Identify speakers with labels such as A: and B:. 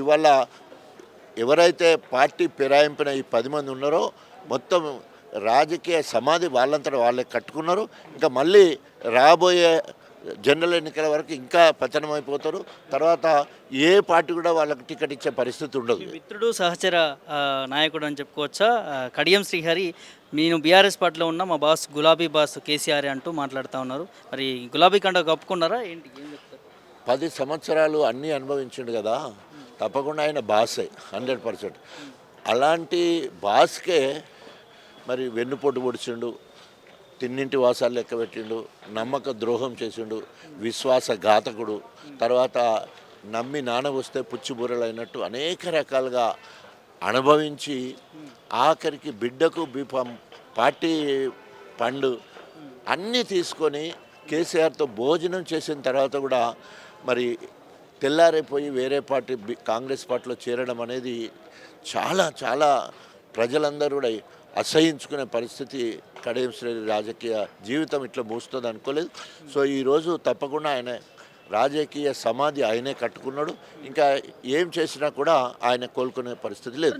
A: ఇవాళ ఎవరైతే పార్టీ ఫిరాయింపిన ఈ పది మంది ఉన్నారో మొత్తం రాజకీయ సమాధి వాళ్ళంతటా వాళ్ళే కట్టుకున్నారు. ఇంకా మళ్ళీ రాబోయే జనరల్ ఎన్నికల వరకు ఇంకా పతనమైపోతారు. తర్వాత ఏ పార్టీ కూడా వాళ్ళకి టికెట్ ఇచ్చే పరిస్థితి ఉండదు.
B: మిత్రుడు సహచర నాయకుడు అని చెప్పుకోవచ్చా? కడియం శ్రీహరి నేను బీఆర్ఎస్ పార్టీలో ఉన్న మా బాస్ గులాబీ బాస్ కేసీఆర్ అంటూ మాట్లాడుతూ ఉన్నారు. మరి గులాబీ కండ కప్పుకున్నారా? ఏంటి ఏం చెప్తారు?
A: పది సంవత్సరాలు అన్నీ అనుభవించిండు కదా. తప్పకుండా ఆయన బాసే హండ్రెడ్ పర్సెంట్. అలాంటి బాస్కే మరి వెన్నుపోటు పొడిచిండు తిన్నింటి వాసాలు లెక్క పెట్టిండు నమ్మక ద్రోహం చేసిండు విశ్వాసఘాతకుడు తర్వాత నమ్మి నాన వస్తే పుచ్చిబూరలు అయినట్టు అనేక రకాలుగా అనుభవించి ఆఖరికి బిడ్డకు బిఫం పార్టీ పండు అన్నీ తీసుకొని కేసీఆర్తో భోజనం చేసిన తర్వాత కూడా మరి తెల్లారైపోయి వేరే పార్టీ కాంగ్రెస్ పార్టీలో చేరడం అనేది చాలా చాలా ప్రజలందరూ కూడా అసహించుకునే పరిస్థితి కడియం రాజకీయ జీవితం ఇట్లా మూస్తుంది అనుకోలేదు. సో ఈరోజు తప్పకుండా ఆయన రాజకీయ సమాధి ఆయనే కట్టుకున్నాడు. ఇంకా ఏం చేసినా కూడా ఆయన కోలుకునే పరిస్థితి లేదు.